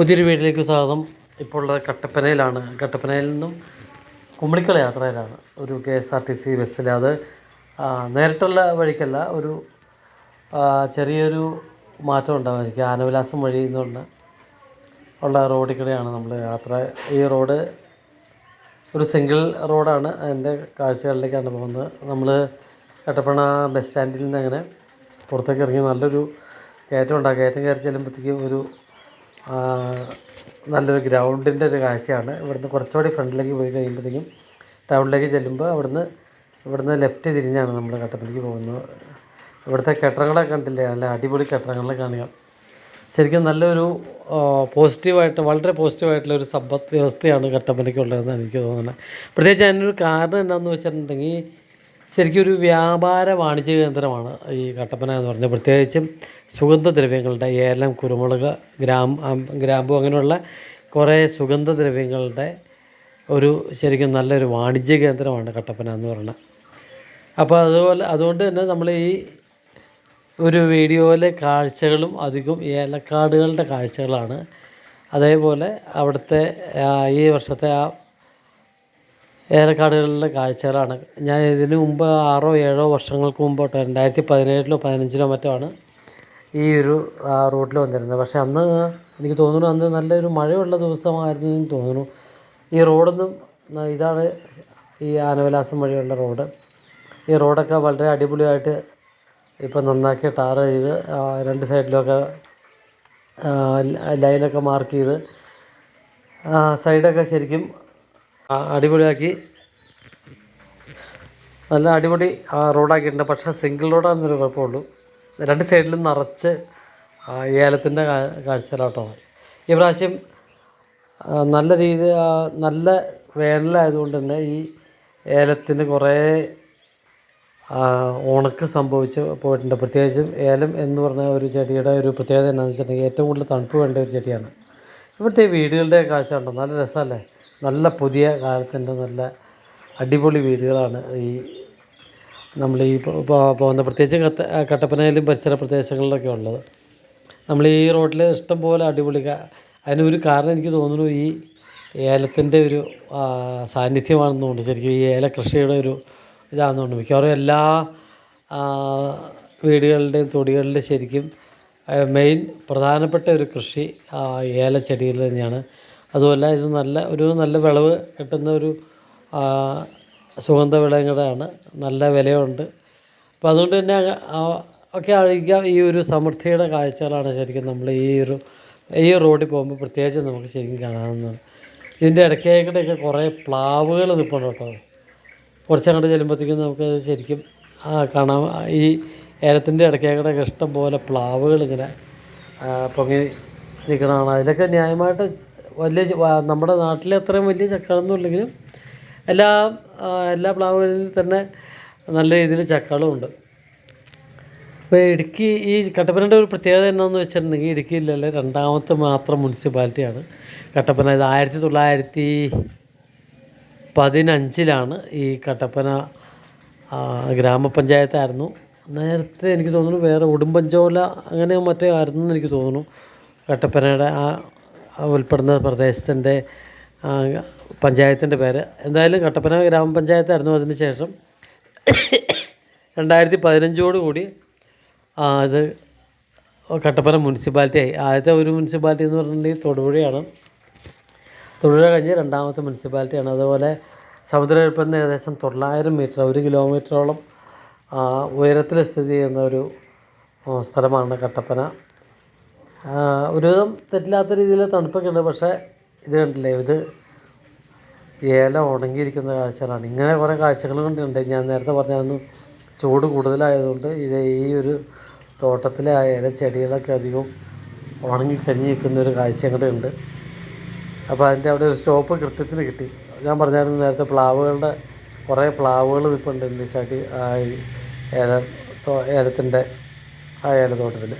പുതിയൊരു വീട്ടിലേക്ക് സ്വാഗതം. ഇപ്പോൾ ഉള്ളത് കട്ടപ്പനയിലാണ്. കട്ടപ്പനയിൽ നിന്നും കുമ്മിണിക്കല യാത്രയിലാണ്. ഒരു K S R T C ബസ്സിൽ. അത് നേരിട്ടുള്ള വഴിക്കല്ല ഒരു ചെറിയൊരു മാറ്റം ഉണ്ടാവും. എനിക്ക് ആനവിലാസം വഴി എന്നുള്ള ഉള്ള റോഡിൽ കൂടെയാണ് നമ്മൾ യാത്ര. ഈ റോഡ് ഒരു സിംഗിൾ റോഡാണ്. അതിന്റെ കാഴ്ചകളിലേക്കാണ് പോകുന്നത്. നമ്മൾ കട്ടപ്പന ബസ് സ്റ്റാൻഡിൽ നിന്ന് അങ്ങനെ പുറത്തേക്ക് ഇറങ്ങി നല്ലൊരു കയറ്റം ഉണ്ടാകും. കയറ്റം കയറി ചെല്ലുമ്പോഴത്തേക്കും ഒരു നല്ലൊരു ഗ്രൗണ്ടിന്റെ ഒരു കാഴ്ചയാണ്. ഇവിടുന്ന് കുറച്ചുകൂടി ഫ്രണ്ടിലേക്ക് പോയി കഴിയുമ്പോഴത്തേക്കും ടൗണിലേക്ക് ചെല്ലുമ്പോൾ അവിടുന്ന് ഇവിടുന്ന് ലെഫ്റ്റ് തിരിഞ്ഞാണ് നമ്മൾ കട്ടപ്പനയ്ക്ക് പോകുന്നത്. ഇവിടുത്തെ കെട്ടിടങ്ങളൊക്കെ കണ്ടില്ലേ? നല്ല അടിപൊളി കെട്ടിടങ്ങളെ കാണുക. ശരിക്കും നല്ലൊരു പോസിറ്റീവായിട്ട് വളരെ പോസിറ്റീവായിട്ടുള്ള ഒരു സമ്പദ് വ്യവസ്ഥയാണ് കട്ടപ്പനയ്ക്കുള്ളതെന്നാണ് എനിക്ക് തോന്നുന്നത്. പ്രത്യേകിച്ച് അതിനൊരു കാരണം എന്താണെന്ന് വെച്ചിട്ടുണ്ടെങ്കിൽ ശരിക്കും ഒരു വ്യാപാര വാണിജ്യ കേന്ദ്രമാണ് ഈ കട്ടപ്പന എന്ന് പറഞ്ഞാൽ. പ്രത്യേകിച്ചും സുഗന്ധദ്രവ്യങ്ങളുടെ ഏലം കുരുമുളക് ഗ്രാം ഗ്രാമ്പു അങ്ങനെയുള്ള കുറേ സുഗന്ധദ്രവ്യങ്ങളുടെ ഒരു ശരിക്കും നല്ലൊരു വാണിജ്യ കേന്ദ്രമാണ് കട്ടപ്പന എന്ന് പറയുന്നത് അപ്പോൾ അതുപോലെ അതുകൊണ്ട് തന്നെ നമ്മൾ ഈ ഒരു വീഡിയോയിലെ കാഴ്ചകളും അധികം ഏലക്കാടുകളുടെ കാഴ്ചകളാണ്. അതേപോലെ അവിടുത്തെ ഈ വർഷത്തെ ആ ഏലക്കാടുകളിലെ കാഴ്ചകളാണ്. ഞാൻ ഇതിനു മുമ്പ് ആറോ ഏഴോ വർഷങ്ങൾക്ക് മുമ്പോട്ട് രണ്ടായിരത്തി പതിനേഴിലോ പതിനഞ്ചിലോ മറ്റോ ആണ് ഈ ഒരു റൂട്ടിൽ വന്നിരുന്നത്. പക്ഷേ അന്ന് എനിക്ക് തോന്നുന്നു അന്ന് നല്ലൊരു മഴയുള്ള ദിവസമായിരുന്നു എന്ന് തോന്നുന്നു. ഈ റോഡൊന്നും ഇതാണ് ഈ ആനവിലാസം വഴിയുള്ള റോഡ്. ഈ റോഡൊക്കെ വളരെ അടിപൊളിയായിട്ട് ഇപ്പം നന്നാക്കി ടാർ ചെയ്ത് രണ്ട് സൈഡിലൊക്കെ ലൈനൊക്കെ മാർക്ക് ചെയ്ത് സൈഡൊക്കെ ശരിക്കും അടിപൊളിയാക്കി. നല്ല അടിപൊളി റോഡാക്കിയിട്ടുണ്ട്. പക്ഷേ സിംഗിൾ റോഡാണെന്നൊരു കുഴപ്പമുള്ളൂ. രണ്ട് സൈഡിലും നിറച്ച് ഏലത്തിന്റെ കാഴ്ചയിലോട്ടോ ഈ പ്രാവശ്യം നല്ല രീതി നല്ല വേനലായതുകൊണ്ട് തന്നെ ഈ ഏലത്തിന് കുറേ ഉണക്ക് സംഭവിച്ച് പോയിട്ടുണ്ട്. പ്രത്യേകിച്ചും ഏലം എന്ന് പറഞ്ഞ ഒരു ചെടിയുടെ ഒരു പ്രത്യേകത എന്താണെന്ന് വെച്ചിട്ടുണ്ടെങ്കിൽ ഏറ്റവും കൂടുതൽ തണുപ്പ് വേണ്ട ഒരു ചെടിയാണ്. ഇവിടുത്തെ വീടുകളുടെ കാഴ്ച ഉണ്ടോ നല്ല രസമല്ലേ? നല്ല പുതിയ കാലത്തിന്റെ നല്ല അടിപൊളി വീടുകളാണ് ഈ നമ്മൾ ഈ പോകുന്ന പ്രത്യേകിച്ച് കട്ട കട്ടപ്പനയിലും പരിസര പ്രദേശങ്ങളിലൊക്കെ ഉള്ളത്. നമ്മൾ ഈ റോഡിൽ ഇഷ്ടംപോലെ അടിപൊളി അതിനൊരു കാരണം എനിക്ക് തോന്നുന്നു ഈ ഏലത്തിന്റെ ഒരു സാന്നിധ്യമാണെന്ന് തോന്നുന്നു ശരിക്കും ഈ ഏല കൃഷിയുടെ ഒരു ഇതാണെന്ന് തോന്നുന്നു മിക്കവാറും എല്ലാ വീടുകളുടെയും തൊടികളിലും ശരിക്കും മെയിൻ പ്രധാനപ്പെട്ട ഒരു കൃഷി ഏലച്ചെടികൾ തന്നെയാണ്. അതുമല്ല ഇത് നല്ല ഒരു നല്ല വിളവ് കിട്ടുന്ന ഒരു സുഗന്ധ വിളകളാണ്. നല്ല വിലയുണ്ട്. അപ്പോൾ അതുകൊണ്ട് തന്നെ ഒക്കെ അഴിക്കാം ഈ ഒരു സമൃദ്ധിയുടെ കാഴ്ചകളാണ് ശരിക്കും നമ്മൾ ഈ ഒരു ഈ റോഡിൽ പോകുമ്പോൾ പ്രത്യേകിച്ച് നമുക്ക് ശരിക്കും കാണാവുന്നതാണ് ഇതിന്റെ ഇടയ്ക്കേക്കിടയൊക്കെ കുറേ പ്ലാവുകൾ നിൽപ്പുണ്ട് കേട്ടോ. കുറച്ചങ്ങോട്ട് ചെല്ലുമ്പോഴത്തേക്കും നമുക്ക് ശരിക്കും കാണാം. ഈ ഏലത്തിന്റെ ഇടയ്ക്കേക്കൂടെയൊക്കെ ഇഷ്ടം പോലെ പ്ലാവുകൾ ഇങ്ങനെ പൊങ്ങി നിൽക്കണതാണ് അതിലൊക്കെ ന്യായമായിട്ട് വലിയ നമ്മുടെ നാട്ടിലെ അത്രയും വലിയ ചക്കകളൊന്നും ഇല്ലെങ്കിലും എല്ലാ എല്ലാ പ്ലാവുകളിൽ തന്നെ നല്ല രീതിയിൽ ചക്കളും ഉണ്ട്. ഇപ്പോൾ ഇടുക്കി ഈ കട്ടപ്പനയുടെ ഒരു പ്രത്യേകത എന്താണെന്ന് വെച്ചിട്ടുണ്ടെങ്കിൽ ഇടുക്കി ജില്ലയിലെ രണ്ടാമത്തെ മാത്രം മുനിസിപ്പാലിറ്റിയാണ് കട്ടപ്പന. ഇത് ആയിരത്തി തൊള്ളായിരത്തി പതിനഞ്ചിലാണ് ഈ കട്ടപ്പന ഗ്രാമപഞ്ചായത്തായിരുന്നു. നേരത്തെ എനിക്ക് തോന്നുന്നു വേറെ ഉടുമ്പഞ്ചോല അങ്ങനെ മറ്റേ ആയിരുന്നു എന്ന് എനിക്ക് തോന്നുന്നു കട്ടപ്പനയുടെ ആ ഉൾപ്പെടുന്ന പ്രദേശത്തിന്റെ പഞ്ചായത്തിന്റെ പേര്. എന്തായാലും കട്ടപ്പന ഗ്രാമപഞ്ചായത്തായിരുന്നു അതിന് ശേഷം. രണ്ടായിരത്തി പതിനഞ്ചോടുകൂടി കൂടി അത് കട്ടപ്പന മുനിസിപ്പാലിറ്റി ആയി. ആദ്യത്തെ ഒരു മുനിസിപ്പാലിറ്റി എന്ന് പറഞ്ഞിട്ടുണ്ടെങ്കിൽ തൊടുപുഴയാണ്. തൊടുപുഴ കഴിഞ്ഞ് രണ്ടാമത്തെ മുനിസിപ്പാലിറ്റിയാണ്. അതുപോലെ സമുദ്രനിരപ്പിൽ ഏകദേശം തൊള്ളായിരം മീറ്റർ ഒരു കിലോമീറ്ററോളം ഉയരത്തിൽ സ്ഥിതി ചെയ്യുന്ന ഒരു സ്ഥലമാണ് കട്ടപ്പന. ഒരുവിധം തെറ്റില്ലാത്ത രീതിയിൽ തണുപ്പൊക്കെ ഉണ്ട് പക്ഷേ ഇത് കണ്ടില്ലേ ഇത് ഏല ഉണങ്ങിയിരിക്കുന്ന കാഴ്ചകളാണ്. ഇങ്ങനെ കുറേ കാഴ്ചകൾ കണ്ടിട്ടുണ്ട്. ഞാൻ നേരത്തെ പറഞ്ഞായിരുന്നു ചൂട് കൂടുതലായതുകൊണ്ട് ഇത് ഈ ഒരു തോട്ടത്തിലെ ആ ഏല ചെടികളൊക്കെ അധികം ഉണങ്ങി കരിഞ്ഞ് നിൽക്കുന്ന ഒരു കാഴ്ച കൂടെ ഉണ്ട് അപ്പോൾ അതിന്റെ അവിടെ ഒരു സ്റ്റോപ്പ് കൃത്യത്തിന് കിട്ടി. ഞാൻ പറഞ്ഞായിരുന്നു നേരത്തെ പ്ലാവുകളുടെ കുറേ പ്ലാവുകൾ നിൽപ്പുണ്ട് വെച്ചാൽ ആ ഏല ഏലത്തിന്റെ ആ ഏലത്തോട്ടത്തിൽ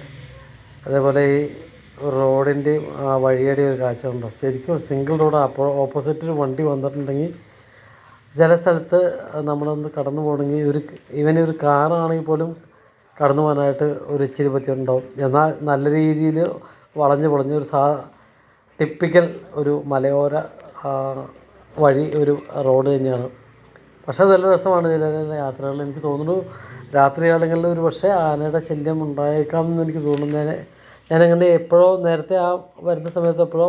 അതേപോലെ ഈ റോഡിന്റെയും ആ വഴിയുടെയും ഒരു കാഴ്ച ഉണ്ടോ ശരിക്കും സിംഗിൾ റോഡ് അപ്പോൾ ഓപ്പോസിറ്റ് വണ്ടി വന്നിട്ടുണ്ടെങ്കിൽ ചില സ്ഥലത്ത് നമ്മളൊന്ന് കടന്നു പോകണമെങ്കിൽ ഒരു ഇവൻ ഒരു കാറാണെങ്കിൽ പോലും കടന്നു പോകാനായിട്ട് ഒരു ഇച്ചിരി പറ്റി ഉണ്ടാവും എന്നാൽ നല്ല രീതിയിൽ വളഞ്ഞ് പൊളഞ്ഞ് ഒരു സാ ടിപ്പിക്കൽ ഒരു മലയോര വഴി ഒരു റോഡ് തന്നെയാണ്. പക്ഷേ നല്ല രസമാണ് ചില യാത്രകൾ എനിക്ക് തോന്നുന്നു രാത്രി കാലങ്ങളിൽ ഒരു പക്ഷേ ആനയുടെ ശല്യം ഉണ്ടായേക്കാം എന്ന് എനിക്ക് ഞാൻ ഞാനങ്ങനെ എപ്പോഴോ നേരത്തെ ആ വരുന്ന സമയത്ത് എപ്പോഴോ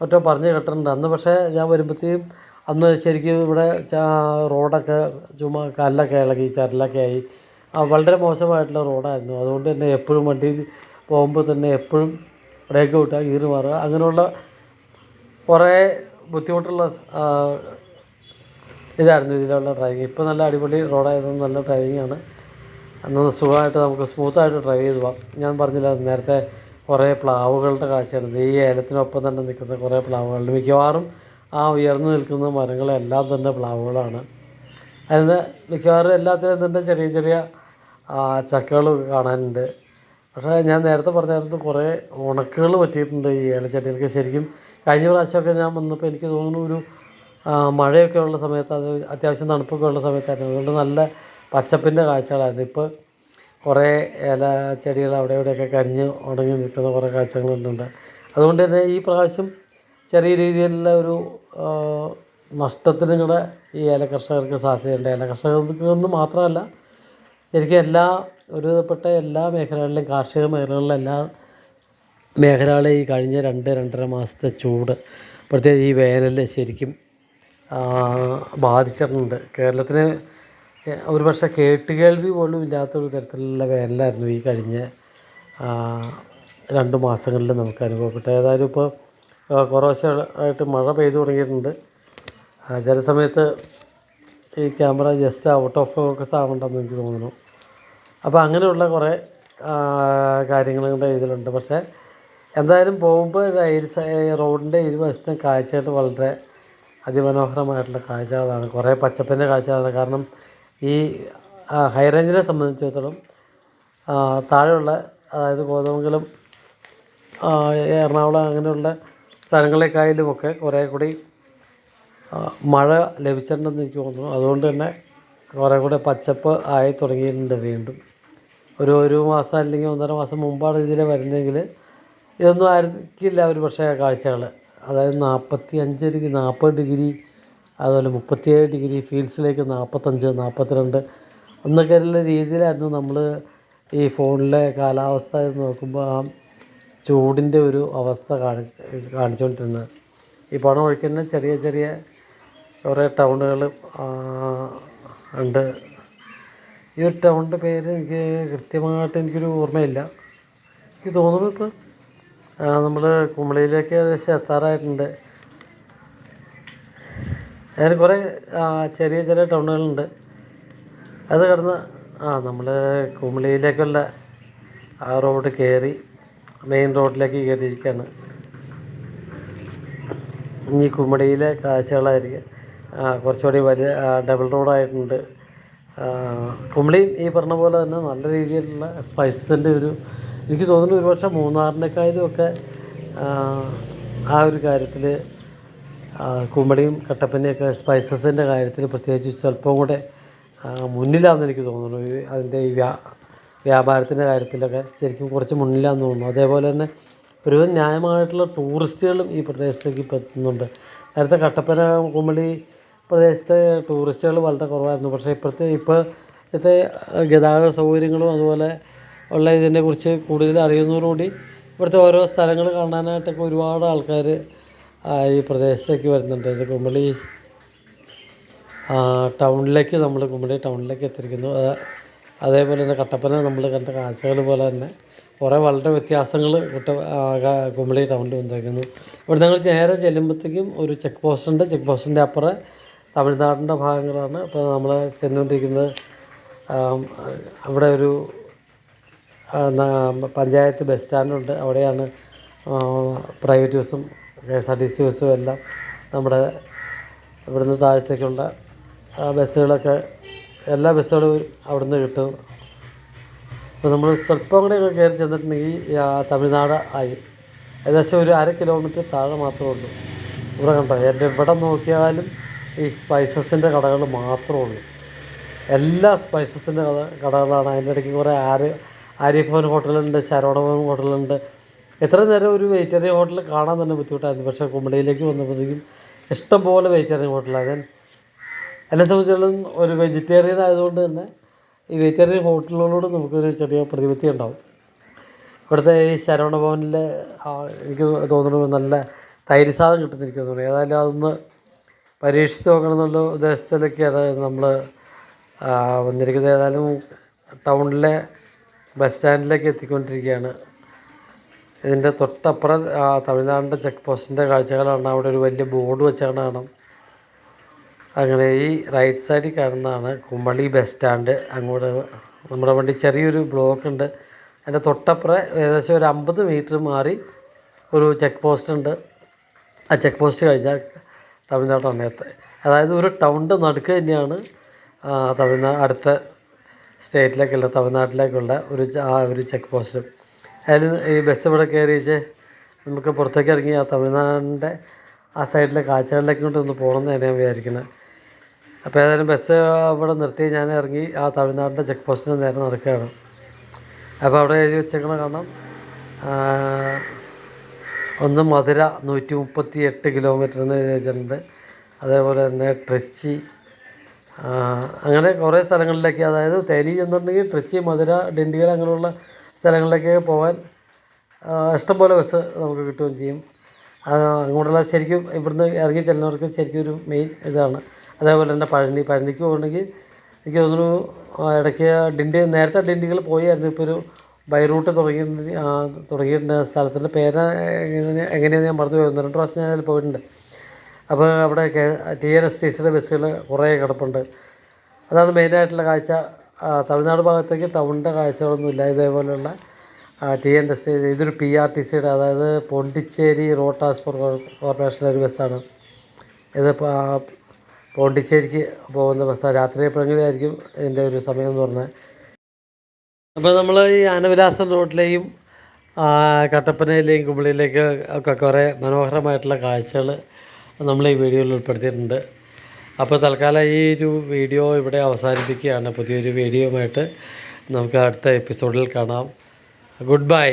മറ്റോ പറഞ്ഞ് കേട്ടിട്ടുണ്ട്. അന്ന് പക്ഷേ ഞാൻ വരുമ്പോഴത്തേക്കും അന്ന് ശരിക്കും ഇവിടെ റോഡൊക്കെ ചുമ്മാ കല്ലൊക്കെ ഇളകി ചരലൊക്കെ ആയി. വളരെ മോശമായിട്ടുള്ള റോഡായിരുന്നു. അതുകൊണ്ട് തന്നെ എപ്പോഴും വണ്ടിയിൽ പോകുമ്പോൾ തന്നെ എപ്പോഴും ബ്രേക്ക് വിട്ടുക ഈറ് മാറുക. അങ്ങനെയുള്ള കുറേ ബുദ്ധിമുട്ടുള്ള ഇതായിരുന്നു ഇതിലുള്ള ഡ്രൈവിങ് ഇപ്പോൾ നല്ല അടിപൊളി റോഡായതുകൊണ്ട് നല്ല ഡ്രൈവിംഗ് ആണ്. അന്ന് സുഖമായിട്ട് നമുക്ക് സ്മൂത്തായിട്ട് ഡ്രൈവ് ചെയ്തു പോകാം. ഞാൻ പറഞ്ഞില്ല നേരത്തെ കുറേ പ്ലാവുകളുടെ കാഴ്ചയായിരുന്നു ഈ ഏലത്തിനൊപ്പം തന്നെ നിൽക്കുന്ന കുറേ പ്ലാവുകളുണ്ട്. മിക്കവാറും ആ ഉയർന്നു നിൽക്കുന്ന മരങ്ങളെല്ലാം തന്നെ പ്ലാവുകളാണ്. അതിന് മിക്കവാറും എല്ലാത്തിനും തന്നെ ചെറിയ ചെറിയ ചക്കകൾ കാണാനുണ്ട്. പക്ഷേ ഞാൻ നേരത്തെ പറഞ്ഞായിരുന്നു കുറേ ഉണക്കുകൾ പറ്റിയിട്ടുണ്ട് ഈ ഏലച്ചെടികൾക്ക് ശരിക്കും കഴിഞ്ഞ പ്രാവശ്യമൊക്കെ ഞാൻ വന്നപ്പോൾ എനിക്ക് തോന്നുന്നു ഒരു മഴയൊക്കെ ഉള്ള സമയത്ത് അത് അത്യാവശ്യം തണുപ്പൊക്കെ ഉള്ള സമയത്തായിരുന്നു. അതുകൊണ്ട് നല്ല പച്ചപ്പിന്റെ കാഴ്ചകളായിരുന്നു. ഇപ്പോൾ കുറേ ഇല ചെടികൾ അവിടെ ഇവിടെയൊക്കെ കരിഞ്ഞ് ഉണങ്ങി നിൽക്കുന്ന കുറേ കാഴ്ചകളുണ്ട് അതുകൊണ്ട് തന്നെ ഈ പ്രാവശ്യം ചെറിയ രീതിയിലുള്ള ഒരു നഷ്ടത്തിനും കൂടെ ഈ ഏല കർഷകർക്ക് സാധ്യതയുണ്ട്. ഏല കർഷകർക്ക് മാത്രമല്ല ശരിക്കും എല്ലാ ഒരുവിധപ്പെട്ട എല്ലാ മേഖലകളിലും കാർഷിക മേഖലകളിലും എല്ലാ മേഖലകളെ ഈ കഴിഞ്ഞ രണ്ട് രണ്ടര മാസത്തെ ചൂട് പ്രത്യേകിച്ച് ഈ വേനൽ ശരിക്കും ബാധിച്ചിട്ടുണ്ട്. കേരളത്തിന് ഒരു പക്ഷേ കേട്ടുകേൾവി പോലും ഇല്ലാത്തൊരു തരത്തിലുള്ള വേനലായിരുന്നു ഈ കഴിഞ്ഞ രണ്ട് മാസങ്ങളിൽ നമുക്ക് അനുഭവപ്പെട്ടത്. ഏതായാലും ഇപ്പോൾ കുറേശ്ശെ ആയിട്ട് മഴ പെയ്തു തുടങ്ങിയിട്ടുണ്ട്. ചില സമയത്ത് ഈ camera just out of focus ആവണ്ടെന്ന് എനിക്ക് തോന്നുന്നു. അപ്പോൾ അങ്ങനെയുള്ള കുറേ കാര്യങ്ങളുടെ ഇതിലുണ്ട്. പക്ഷേ എന്തായാലും പോകുമ്പോൾ റോഡിന്റെ ഇരുവശത്തും കാഴ്ചകൾ വളരെ അതിമനോഹരമായിട്ടുള്ള കാഴ്ചകളാണ്. കുറേ പച്ചപ്പിന്റെ കാഴ്ചകളാണ്. കാരണം ഈ ഹൈറേഞ്ചിനെ സംബന്ധിച്ചിടത്തോളം താഴെയുള്ള അതായത് ഗോതമംഗലം എറണാകുളം അങ്ങനെയുള്ള സ്ഥലങ്ങളെക്കായാലുമൊക്കെ കുറേ കൂടി മഴ ലഭിച്ചിട്ടുണ്ടെന്ന് എനിക്ക് തോന്നുന്നു. അതുകൊണ്ട് തന്നെ കുറേ കൂടെ പച്ചപ്പ് ആയി തുടങ്ങിയിട്ടുണ്ട് വീണ്ടും. ഒരു ഒരു മാസം അല്ലെങ്കിൽ ഒന്നര മാസം മുമ്പാണ് ഇതിൽ വരുന്നതെങ്കിൽ ഇതൊന്നും ആയിരിക്കില്ല ഒരു പക്ഷേ കാഴ്ചകൾ അതായത് നാൽപ്പത്തി അഞ്ച് ഡിഗ്രി നാൽപ്പത് ഡിഗ്രി അതുപോലെ മുപ്പത്തിയേഴ് ഡിഗ്രി ഫീൽസിലേക്ക് നാൽപ്പത്തഞ്ച് നാൽപ്പത്തിരണ്ട് എന്നൊക്കെയുള്ള രീതിയിലായിരുന്നു നമ്മൾ ഈ ഫോണിലെ കാലാവസ്ഥ നോക്കുമ്പോൾ ആ ചൂടിന്റെ ഒരു അവസ്ഥ കാണിച്ച് കാണിച്ചുകൊണ്ടിരുന്നത്. ഈ പണം ഒഴിക്കുന്ന ചെറിയ ചെറിയ കുറേ ടൗണുകൾ ഉണ്ട്. ഈ ഒരു ടൗണിന്റെ പേര് എനിക്ക് കൃത്യമായിട്ട് എനിക്കൊരു ഓർമ്മയില്ല. എനിക്ക് തോന്നുന്നു ഇപ്പോൾ നമ്മൾ കുമളിയിലേക്ക് ഏകദേശം എത്താറായിട്ടുണ്ട്. അതിന് കുറേ ചെറിയ ചെറിയ ടൗണുകളുണ്ട്. അത് കടന്ന് ആ നമ്മൾ കുമളിയിലേക്കുള്ള ആ റോഡ് കയറി മെയിൻ റോഡിലേക്ക് കയറിയിരിക്കുകയാണ് ഇനി കുമളിയിലെ കാഴ്ചകളായിരിക്കും. കുറച്ചുകൂടി വലിയ ഡബിൾ റോഡായിട്ടുണ്ട്. കുമളിയും ഈ പറഞ്ഞ പോലെ തന്നെ നല്ല രീതിയിലുള്ള സ്പൈസസിന്റെ ഒരു എനിക്ക് തോന്നുന്നു ഒരുപക്ഷെ മൂന്നാറിനേക്കാളും ഒക്കെ ആ, ഒരു കാര്യത്തിൽ കുമളിയും കട്ടപ്പനയൊക്കെ സ്പൈസസിന്റെ കാര്യത്തിൽ പ്രത്യേകിച്ച് സ്വല്പം കൂടെ മുന്നിലാണെന്ന് എനിക്ക് തോന്നുന്നു. അതിന്റെ ഈ വ്യാ വ്യാപാരത്തിന്റെ കാര്യത്തിലൊക്കെ ശരിക്കും കുറച്ച് മുന്നിലാണെന്ന് തോന്നുന്നു. അതേപോലെ തന്നെ ഒരു ന്യായമായിട്ടുള്ള ടൂറിസ്റ്റുകളും ഈ പ്രദേശത്തേക്ക് ഇപ്പോൾ എത്തുന്നുണ്ട്. നേരത്തെ കട്ടപ്പന കുമളി പ്രദേശത്തെ ടൂറിസ്റ്റുകൾ വളരെ കുറവായിരുന്നു. പക്ഷേ ഇപ്പോഴത്തെ ഇപ്പോൾ ഇപ്പോഴത്തെ ഗതാഗത സൗകര്യങ്ങളും അതുപോലെ ഉള്ള ഇതിനെക്കുറിച്ച് കൂടുതൽ അറിയുന്നതോടുകൂടി ഇവിടുത്തെ ഓരോ സ്ഥലങ്ങൾ കാണാനായിട്ടൊക്കെ ഒരുപാട് ആൾക്കാർ ഈ പ്രദേശത്തേക്ക് വരുന്നുണ്ട്. ഇത് കുമളി ടൗണിലേക്ക് നമ്മൾ കുമളി ടൗണിലേക്ക് എത്തിയിരിക്കുന്നു. അതേപോലെ തന്നെ കട്ടപ്പന നമ്മൾ കണ്ട കാഴ്ചകൾ പോലെ തന്നെ കുറേ വളരെ വ്യത്യാസങ്ങൾ കുട്ട കുമളി ടൗണിൽ വന്നിരിക്കുന്നു. ഇവിടെ ഞങ്ങൾ നേരെ ചെല്ലുമ്പോഴത്തേക്കും ഒരു ചെക്ക് പോസ്റ്റ് ഉണ്ട്. ചെക്ക് പോസ്റ്റിന്റെ അപ്പുറം തമിഴ്നാടിന്റെ ഭാഗങ്ങളാണ്. അപ്പോൾ നമ്മൾ ചെന്നുകൊണ്ടിരിക്കുന്നത് അവിടെ ഒരു പഞ്ചായത്ത് ബസ് സ്റ്റാൻഡുണ്ട്. അവിടെയാണ് പ്രൈവറ്റ് ബസ്സും K S R T C ബസ്സും എല്ലാം നമ്മുടെ ഇവിടുന്ന് താഴത്തേക്കുള്ള ബസ്സുകളൊക്കെ എല്ലാ ബസ്സുകളും അവിടുന്ന് കിട്ടും. അപ്പോൾ നമ്മൾ സ്വല്പം കൂടെ കയറി ചെന്നിട്ടുണ്ടെങ്കിൽ തമിഴ്നാട് ആയി. ഏകദേശം ഒരു അര കിലോമീറ്റർ താഴെ മാത്രമേ ഉള്ളൂ. ഇവിടെ കണ്ടോ എന്റെ ഇവിടെ നോക്കിയാലും ഈ സ്പൈസസിന്റെ കടകൾ മാത്രമേ ഉള്ളൂ. എല്ലാ സ്പൈസസിന്റെ കട കടകളാണ്. അതിന്റെ ഇടയ്ക്ക് കുറേ ആര്യ ആര്യഭവൻ ഹോട്ടലുണ്ട് ശരവണഭവൻ ഹോട്ടലുണ്ട്. എത്ര നേരം ഒരു വെജിറ്റേറിയൻ ഹോട്ടൽ കാണാൻ തന്നെ ബുദ്ധിമുട്ടായിരുന്നു. പക്ഷേ കുമ്പളയിലേക്ക് വന്നപ്പോഴത്തേക്കും ഇഷ്ടംപോലെ വെജിറ്റേറിയൻ ഹോട്ടലാണ്. ഞാൻ എന്നെ സംബന്ധിച്ചിടത്തോളം ഒരു വെജിറ്റേറിയൻ ആയതുകൊണ്ട് തന്നെ ഈ വെജിറ്റേറിയൻ ഹോട്ടലുകളോട് നമുക്കൊരു ചെറിയ പ്രതിപത്തി ഉണ്ടാവും. ഇവിടുത്തെ ഈ ശരവണ ഭവനിൽ എനിക്ക് തോന്നുന്നു നല്ല തൈര് സാധനം കിട്ടുന്ന എനിക്ക് തോന്നുന്നു. ഏതായാലും അതൊന്ന് പരീക്ഷിച്ച് നോക്കണം എന്നുള്ള ഉദ്ദേശത്തിലൊക്കെയാണ് നമ്മൾ വന്നിരിക്കുന്നത്. ഏതായാലും ടൗണിലെ ബസ് സ്റ്റാൻഡിലേക്ക് എത്തിക്കൊണ്ടിരിക്കുകയാണ്. ഇതിന്റെ തൊട്ടപ്പുറം തമിഴ്നാടിന്റെ ചെക്ക് പോസ്റ്റിന്റെ കാഴ്ചകളാണ്. അവിടെ ഒരു വലിയ ബോർഡ് വെച്ചാണ് കാണാം. അങ്ങനെ ഈ റൈറ്റ് സൈഡിൽ കാണുന്നതാണ് കുമ്പളി ബസ് സ്റ്റാൻഡ് അങ്ങോട്ട് നമ്മുടെ വണ്ടി ചെറിയൊരു ബ്ലോക്ക് ഉണ്ട്. അതിന്റെ തൊട്ടപ്പുറം ഏകദേശം ഒരു അമ്പത് മീറ്റർ മാറി ഒരു ചെക്ക് പോസ്റ്റ് ഉണ്ട്. ആ ചെക്ക് പോസ്റ്റ് കഴിഞ്ഞാൽ തമിഴ്നാടാണ് എത്ത അതായത് ഒരു ടൗണിന്റെ നടുക്ക് തന്നെയാണ് തമിഴ്നാട് അടുത്ത സ്റ്റേറ്റിലേക്കുള്ള തമിഴ്നാട്ടിലേക്കുള്ള ഒരു ആ ഒരു ചെക്ക് പോസ്റ്റും അതിൽ ഈ ബസ് ഇവിടെ കയറിച്ച് നമുക്ക് പുറത്തേക്ക് ഇറങ്ങി ആ തമിഴ്നാടിന്റെ ആ സൈഡിലെ കാഴ്ചകളിലേക്ക് കൊണ്ട് ഒന്ന് പോകണം എന്നാണ് ഞാൻ വിചാരിക്കുന്നത് അപ്പോൾ ഏതായാലും ബസ് അവിടെ നിർത്തി ഞാൻ ഇറങ്ങി ആ തമിഴ്നാടിന്റെ ചെക്ക് പോസ്റ്റിന് നേരെ നടക്കുകയാണ്. അപ്പോൾ അവിടെ എഴുതി വെച്ചേക്കണ കാരണം ഒന്ന് മധുര നൂറ്റി മുപ്പത്തി എട്ട് കിലോമീറ്റർ എന്ന് എഴുതി വെച്ചിട്ടുണ്ട്. അതേപോലെ തന്നെ ട്രിച്ചി അങ്ങനെ കുറേ സ്ഥലങ്ങളിലേക്ക് അതായത് തേനി ചെന്നിട്ടുണ്ടെങ്കിൽ ട്രിച്ചി മധുര ഡിണ്ടിഗൽ അങ്ങനെയുള്ള സ്ഥലങ്ങളിലേക്ക് പോകാൻ ഇഷ്ടംപോലെ ബസ് നമുക്ക് കിട്ടുകയും ചെയ്യും. അങ്ങോട്ടുള്ള ശരിക്കും ഇവിടുന്ന് ഇറങ്ങി ചെല്ലുന്നവർക്ക് ശരിക്കും ഒരു മെയിൻ ഇതാണ്. അതേപോലെ തന്നെ പഴനി പഴനിക്ക് പോകണമെങ്കിൽ എനിക്ക് തോന്നുന്നു ഇടയ്ക്ക് ഡിണ്ടി നേരത്തെ ഡിണ്ടികൾ പോയായിരുന്നു. ഇപ്പോൾ ഒരു ബൈ റൂട്ട് തുടങ്ങി തുടങ്ങിയിട്ടുണ്ട് സ്ഥലത്തിന്റെ പേര് എങ്ങനെയാണ് ഞാൻ മറന്നു പോയി ഒന്ന് രണ്ട് പ്രാവശ്യം ഞാൻ പോയിട്ടുണ്ട്. അപ്പോൾ അവിടെ ടി എൻ എസ് ടി സിയുടെ ബസ്സുകൾ കുറേ കിടപ്പുണ്ട്. അതാണ് മെയിനായിട്ടുള്ള കാഴ്ച. തമിഴ്നാട് ഭാഗത്തേക്ക് ടൗണിന്റെ കാഴ്ചകളൊന്നുമില്ല ഇതേപോലെയുള്ള ടി എൻ എസ് ടി ഇതൊരു പി ആർ ടി സിയുടെ അതായത് പോണ്ടിച്ചേരി റോഡ് ട്രാൻസ്പോർട്ട് കോർപ്പറേഷന്റെ ഒരു ബസ്സാണ്. ഇത് പോണ്ടിച്ചേരിക്ക് പോകുന്ന ബസ്സാണ് രാത്രി എപ്പോഴെങ്കിലും ആയിരിക്കും ഇതിന്റെ ഒരു സമയം എന്ന് പറഞ്ഞാൽ. അപ്പോൾ നമ്മൾ ഈ ആനവിലാസം റോഡിലെയും കട്ടപ്പനയിലെയും കുമ്പളിയിലേക്ക് ഒക്കെ കുറേ മനോഹരമായിട്ടുള്ള കാഴ്ചകൾ നമ്മൾ ഈ വീഡിയോയിൽ ഉൾപ്പെടുത്തിയിട്ടുണ്ട്. അപ്പോൾ തൽക്കാലം ഈ ഒരു വീഡിയോ ഇവിടെ അവസാനിപ്പിക്കുകയാണ്. പുതിയൊരു വീഡിയോയുമായിട്ട് നമുക്ക് അടുത്ത എപ്പിസോഡിൽ കാണാം. Good bye.